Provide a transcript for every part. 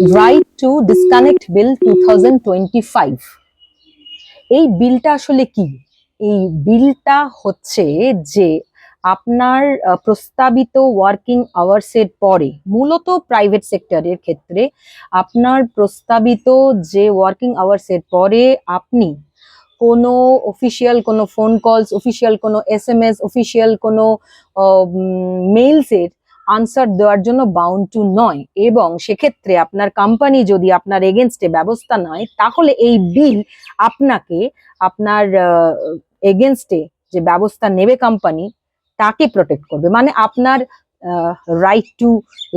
Right to disconnect bill two thousand twenty five এই বিলটা আসলে কি? এই বিলটা হচ্ছে যে আপনার প্রস্তাবিত ওয়ার্কিং আওয়ার্সের পরে, মূলত প্রাইভেট সেক্টরের ক্ষেত্রে আপনার প্রস্তাবিত যে ওয়ার্কিং আওয়ার্সের পরে আপনি কোনো অফিসিয়াল কোনো ফোন কলস অফিসিয়াল কোনো এস এম এস অফিসিয়াল কোনো মেইলসের আনসার দেওয়ার জন্য বাউন্ড টু নয়। এবং সেক্ষেত্রে আপনার কোম্পানি যদি আপনার এগেনস্টে ব্যবস্থা নয়, তাহলে এই বিল আপনাকে আপনার এগেনস্টে যে ব্যবস্থা নেবে কোম্পানি তাকে প্রোটেক্ট করবে। মানে আপনার রাইট টু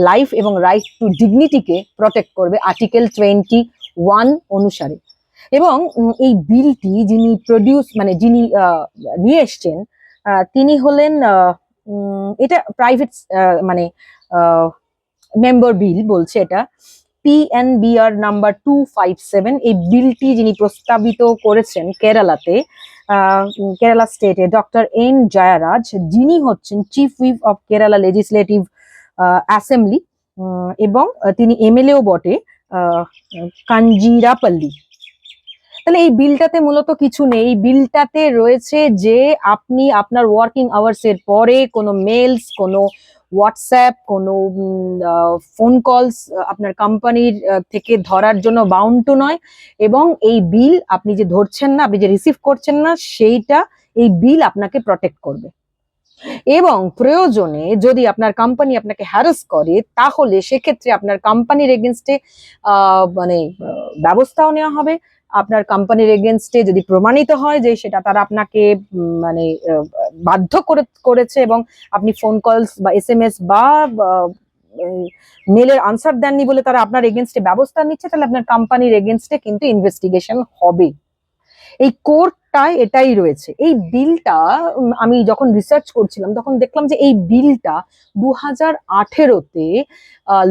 লাইফ এবং রাইট টু ডিগনিটিকে প্রোটেক্ট করবে আর্টিকেল টোয়েন্টি ওয়ান অনুসারে। এবং এই বিলটি যিনি প্রডিউস মানে যিনি নিয়ে এসছেন তিনি হলেন এটা প্রাইভেট মানে মেম্বার বিল বলছে এটা। PNBR number two five seven এই বিলটি যিনি প্রস্তাবিত করেছেন কেরালাতে কেরালা স্টেটে ডক্টর এন জয়ারাজ, যিনি হচ্ছেন chief whip of Kerala legislative assembly এবং তিনি এমএলএও বটে কাঞ্জিরাপল্লী। তাহলে এই বিলটাতে মূলত কিছু নেই। এই বিলটাতে রয়েছে যে আপনি আপনার ওয়ার্কিং আওয়ার্স এর পরে কোনো মেলস কোনো হোয়াটসঅ্যাপ কোনো ফোন কলস আপনার কোম্পানির থেকে ধরার জন্য বাউন্ড টু নয়। এবং এই বিল আপনি যে ধরছেন না, আপনি যে রিসিভ করছেন না, সেইটা এই বিল আপনাকে প্রটেক্ট করবে। এবং প্রয়োজনে যদি আপনার কোম্পানি আপনাকে হ্যারাস করে, তাহলে সেক্ষেত্রে আপনার কোম্পানির এগেনস্টে মানে ব্যবস্থাও নেওয়া হবে। আপনার কোম্পানির এগেনস্টে যদি প্রমাণিত হয় যে সেটা তারা আপনাকে মানে বাধ্য করে, করেছে এবং আপনি ফোন কলস বা এস বা মেলের আনসার দেননি বলে তারা আপনার এগেনস্টে ব্যবস্থা নিচ্ছে, তাহলে আপনার কোম্পানির এগেনস্টে কিন্তু ইনভেস্টিগেশন হবে। এই কোর্টটায় এটাই রয়েছে। এই বিলটা আমি যখন রিসার্চ করছিলাম, তখন দেখলাম যে এই বিলটা দু হাজার আঠেরোতে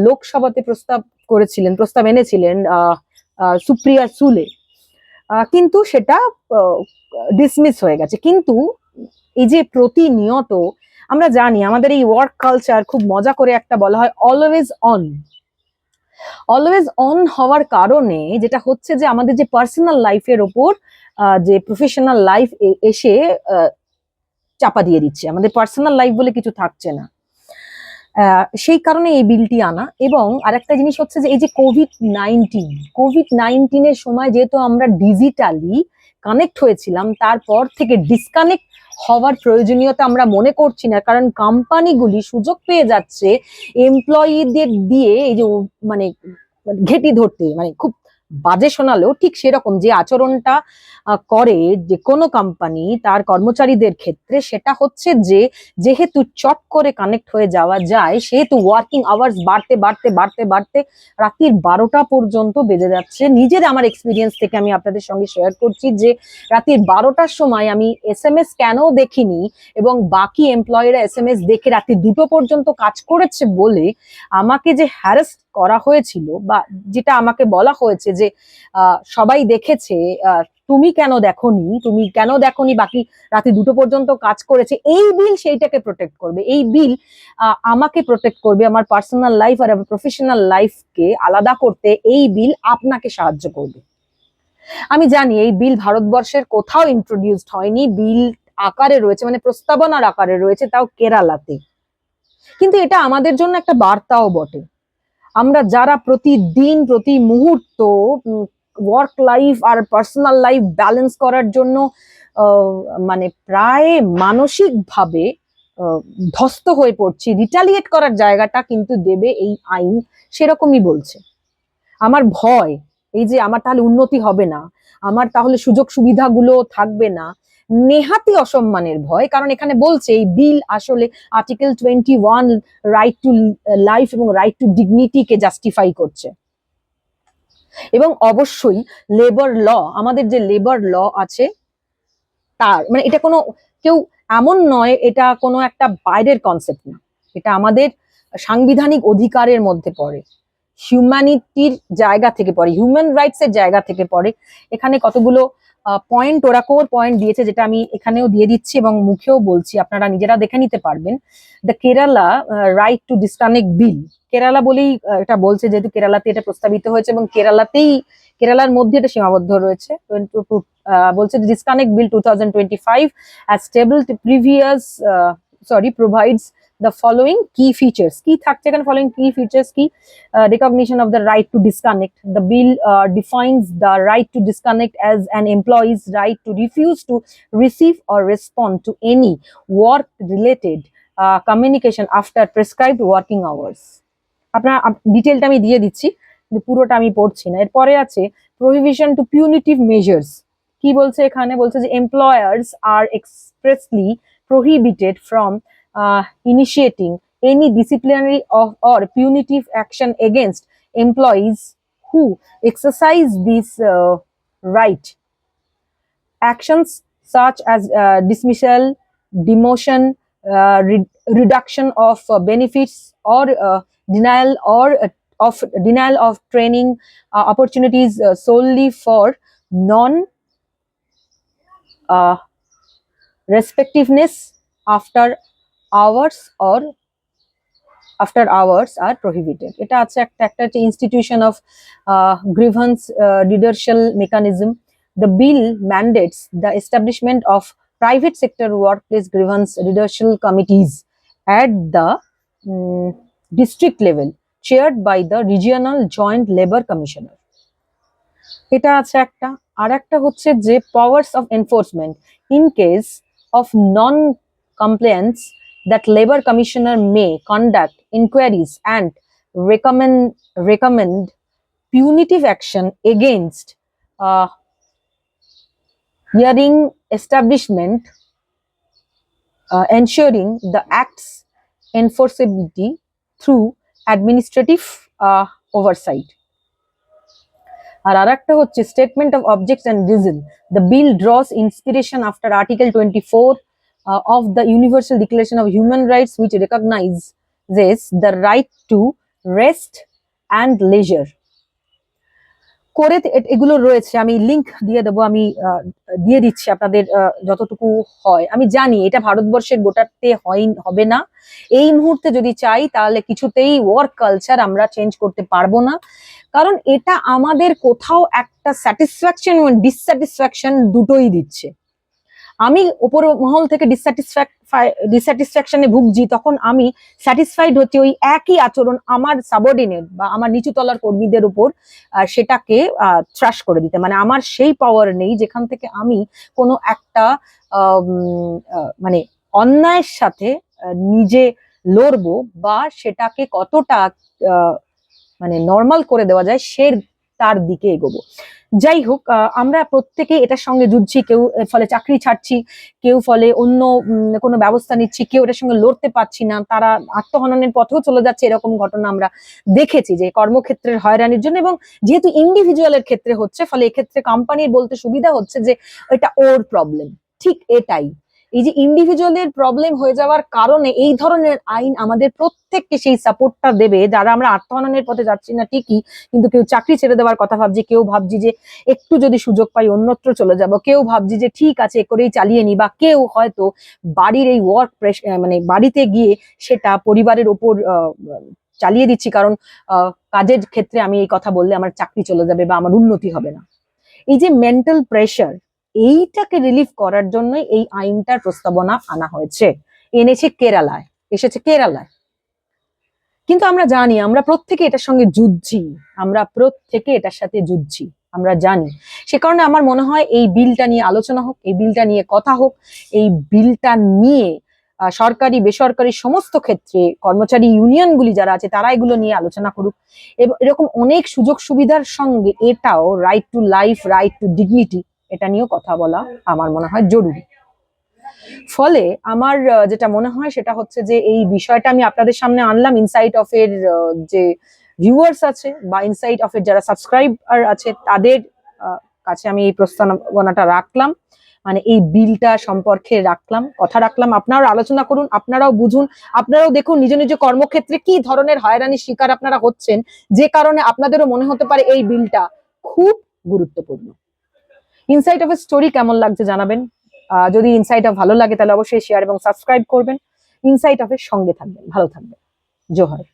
লোকসভাতে প্রস্তাব করেছিলেন, প্রস্তাব এনেছিলেন সুপ্রিয়া সুলে। কিন্তু সেটা ডিসমিস হয়ে গেছে। কিন্তু এই যে প্রতিনিয়ত আমরা জানি, আমাদের এই ওয়ার্ক কালচার খুব মজা করে একটা বলা হয় অলওয়েজ অন অলওয়েজ অন হওয়ার কারণে যেটা হচ্ছে যে আমাদের যে পার্সোনাল লাইফের ওপর যে প্রফেশনাল লাইফ এসে চাপা দিয়ে দিচ্ছে। আমাদের পার্সোনাল লাইফ বলে কিছু থাকছে না। সেই কারণে এই বিলটি আনা। এবং আরেকটা জিনিস হচ্ছে যে এই যে কোভিড নাইনটিন কোভিড নাইনটিনের সময় যেহেতু আমরা ডিজিটালি কানেক্ট হয়েছিলাম, তারপর থেকে ডিসকানেক্ট হওয়ার প্রয়োজনীয়তা আমরা মনে করছি না, কারণ কোম্পানিগুলি সুযোগ পেয়ে যাচ্ছে এমপ্লয়িদের দিয়ে এই যে মানে ঘেটি ধরতে মানে খুব বাজে শোনালেও ঠিক সেরকম যে আচরণটা করে যে কোনো কোম্পানি তার কর্মচারীদের ক্ষেত্রে সেটা হচ্ছে যে, যেহেতু চট করে কানেক্ট হয়ে যাওয়া যায়, সেহেতু ওয়ার্কিং আওয়ার্স বাড়তে বাড়তে বাড়তে বাড়তে রাত্রির বারোটা পর্যন্ত বেজে যাচ্ছে। নিজের আমার এক্সপিরিয়েন্স থেকে আমি আপনাদের সঙ্গে শেয়ার করছি যে, রাত্রির বারোটার সময় আমি এস এম এস কেন দেখিনি এবং বাকি এমপ্লয়িরা এস এম এস দেখে রাত্রি দুটো পর্যন্ত কাজ করেছে বলে আমাকে যে হ্যারাস করা হয়েছিল বা যেটা আমাকে বলা হয়েছে যে সবাই দেখেছে তুমি কেন দেখোনি, তুমি কেন দেখোনি, বাকি রাতে দুটো পর্যন্ত কাজ করেছে, এই বিল সেইটাকে প্রোটেক্ট করবে। এই বিল আমাকে প্রোটেক্ট করবে, আমার পার্সোনাল লাইফ আর আমার প্রফেশনাল লাইফকে আলাদা করতে এই বিল আপনাকে সাহায্য করবে। আমি জানি এই বিল ভারতবর্ষের কোথাও ইন্ট্রোডিউসড হয়নি, বিল আকারে রয়েছে মানে প্রস্তাবনার আকারে রয়েছে, তাও কেরালাতে। কিন্তু এটা আমাদের জন্য একটা বার্তাও বটে। আমরা যারা প্রতিদিন প্রতি মুহূর্ত ওয়ার্ক লাইফ আর পার্সোনাল লাইফ ব্যালেন্স করার জন্য মানে প্রায় মানসিকভাবে আহ, ধ্বস্ত হয়ে পড়ছি রিটালিয়েট করার জায়গাটা কিন্তু দেবে এই আইন সেরকমই বলছে। আমার ভয় এই যে আমার তাহলে উন্নতি হবে না আমার তাহলে সুযোগ সুবিধাগুলো থাকবে না নেহাতি অসম্মানের ভয়। কারণ এখানে বলছে, এই বিল আসলে article twenty one right to life এবং রাইট টু ডিগনিটিকে জাস্টিফাই করছে। এবং অবশ্যই লেবার ল আমাদের যে লেবার ল আছে, তার মানে এটা কোনো, কেউ এমন নয়, এটা কোনো একটা বাইরের কনসেপ্ট না। এটা আমাদের সাংবিধানিক অধিকারের মধ্যে পড়ে। হিউম্যানিটির জায়গা থেকে পড়ে হিউম্যান রাইটস এর জায়গা থেকে পড়ে। এখানে কতগুলো পয়েন্ট ওরা কোর পয়েন্ট দিয়েছে, যেটা আমি এখানেও দিয়ে দিচ্ছি এবং মুখেও বলছি, আপনারা নিজেরা দেখে নিতে পারবেন। The Kerala right to disconnect bill Kerala বলেই এটা বলছে যেহেতু কেরালাতে এটা প্রস্তাবিত হয়েছে এবং কেরালাতেই কেরালার মধ্যে এটা সীমাবদ্ধ রয়েছে। বলছে disconnect bill two thousand twenty five as stable previous sorry provides the following key features. Key থাকছে এখানে following key features কি uh, recognition of the right to disconnect. The bill uh, defines the right to disconnect as an employee's right to refuse to receive or respond to any work related uh, communication after prescribed working hours. আপনার ডিটেলটা আমি দিয়ে দিচ্ছি পুরোটা আমি পড়ছি না এরপরে আছে Prohibition to punitive measures. কি বলছে এখানে বলছে যে employers are expressly prohibited from uh, initiating any disciplinary of, or punitive action against employees who exercise this uh, right. Actions such as uh, dismissal, demotion, uh, re reduction of uh, benefits or uh, denial or uh, of denial of training uh, opportunities uh, solely for non uh, respectiveness after hours or after hours R prohibited এটা আছে একটা একটা হচ্ছে institution of grievance redressal mechanism the bill mandates the establishment of private sector work place grievance redressal committees at the district level chaired by the regional joint labour commissioner এটা আছে একটা। আর একটা হচ্ছে যে powers of enforcement in case of non compliance that labor commissioner may conduct inquiries and recommend recommend punitive action against uh, hearing establishment uh, ensuring the act's enforceability through administrative uh, oversight. আর আর একটা হচ্ছে statement of objects and reason the bill draws inspiration after article twenty four uh, of the Universal Declaration of Human Rights, which recognizes the right to rest and leisure. করে এগুলো রয়েছে আমি link দিয়ে দেবো আমি দিয়ে দিচ্ছি আপনাদের যতটুকু হয়। আমি জানি এটা ভারতবর্ষের গোটাতে হয় হবে না। এই মুহূর্তে যদি চাই তাহলে কিছুতেই ওয়ার্ক কালচার আমরা চেঞ্জ করতে পারব না। কারণ এটা আমাদের কোথাও একটা স্যাটিসফ্যাকশন এবং ডিসস্যাটিসফ্যাকশন দুটোই দিচ্ছে। আমি ওপর মহল থেকে ডিসস্যাটিসফ্যাকশনে ভুগছি, তখন আমি স্যাটিসফাইড হচ্ছি ওই একই আচরণ আমার সাবঅর্ডিনেট বা আমার নিচু তলার কর্মীদের উপর সেটাকে থ্রাশ করে দিতে। মানে আমার সেই পাওয়ার নেই যেখান থেকে আমি কোনো একটা মানে অন্যায়ের সাথে নিজে লড়বো বা সেটাকে কতটা মানে নর্মাল করে দেওয়া যায়, সে তার দিকে এগোবো। যাই হোক আমরা প্রত্যেকে এটার সঙ্গে যুঝছি কেউ ফলে চাকরি ছাড়ছি, কেউ ফলে অন্য কোনো ব্যবস্থা নিচ্ছি, কেউ এটার সঙ্গে লড়তে পারছি না, তারা আত্মহননের পথেও চলে যাচ্ছে, এরকম ঘটনা আমরা দেখেছি যে কর্মক্ষেত্রের হয়রানির জন্য এবং যেহেতু ইন্ডিভিজুয়ালের ক্ষেত্রে হচ্ছে, ফলে এক্ষেত্রে কোম্পানির বলতে সুবিধা হচ্ছে যে এটা ওর প্রবলেম ঠিক এটাই। এই যে ইন্ডিভিজুয়ালের প্রবলেম হয়ে যাওয়ার কারণে এই ধরনের আইন আমাদের প্রত্যেককে সেই সাপোর্টটা দেবে। যারা আমরা আত্মহননের পথে যাচ্ছি না, ঠিকই, কিন্তু কেউ চাকরি ছেড়ে দেওয়ার কথা ভাবছি, কেউ ভাবছি যে একটু যদি সুযোগ পাই অন্যত্র চলে যাব, কেউ ভাবছি যে ঠিক আছে করেই চালিয়ে নি, বা কেউ হয়তো বাড়ির এই ওয়ার্ক মানে বাড়িতে গিয়ে সেটা পরিবারের ওপর চালিয়ে দিচ্ছি, কারণ কাজের ক্ষেত্রে আমি এই কথা বললে আমার চাকরি চলে যাবে বা আমার উন্নতি হবে না। এই যে মেন্টাল প্রেশার এইটাকে রিলিফ করার জন্য এই আইনটার প্রস্তাবনা আনা হয়েছে। এনেছে কেরালায়, এসেছে কেরালায়। কিন্তু আমরা জানি, আমরা প্রত্যেকে এটার সঙ্গে যুদ্ধছি আমরা প্রত্যেকে এটার সাথে যুদ্ধছি আমরা জানি। সে কারণে আমার মনে হয় এই বিলটা নিয়ে আলোচনা হোক, এই বিলটা নিয়ে কথা হোক, এই বিলটা নিয়ে সরকারি, বেসরকারি সমস্ত ক্ষেত্রে কর্মচারী ইউনিয়নগুলি যারা আছে, তারা এগুলো নিয়ে আলোচনা করুক। এরকম অনেক সুযোগ সুবিধার সঙ্গে এটাও right to life right to dignity এটা নিয়েও কথা বলা আমার মনে হয় জরুরি। ফলে আমার যেটা মনে হয় সেটা হচ্ছে যে এই বিষয়টা আমি আপনাদের সামনে আনলাম ইনসাইট অফ এর যে ভিউয়ার্স আছে বা ইনসাইট অফ এর যারা সাবস্ক্রাইবার আছে, তাদের কাছে আমি এই প্রস্তাবনাটা রাখলাম। মানে এই বিলটা সম্পর্কে রাখলাম, কথা রাখলাম। আপনারাও আলোচনা করুন, আপনারাও বুঝুন, আপনারাও দেখুন নিজ নিজ কর্মক্ষেত্রে কি ধরনের হয়রানির শিকার আপনারা হচ্ছেন। যে কারণে আপনাদেরও মনে হতে পারে এই বিলটা খুব গুরুত্বপূর্ণ। ইনসাইট অফ এ স্টোরি কেমন লাগছে জানাবেন। যদি ইনসাইট অফ ভালো লাগে তাহলে অবশ্যই শেয়ার এবং সাবস্ক্রাইব করবেন। ইনসাইট অফ এর সঙ্গে থাকবেন। ভালো থাকবেন। জোহার।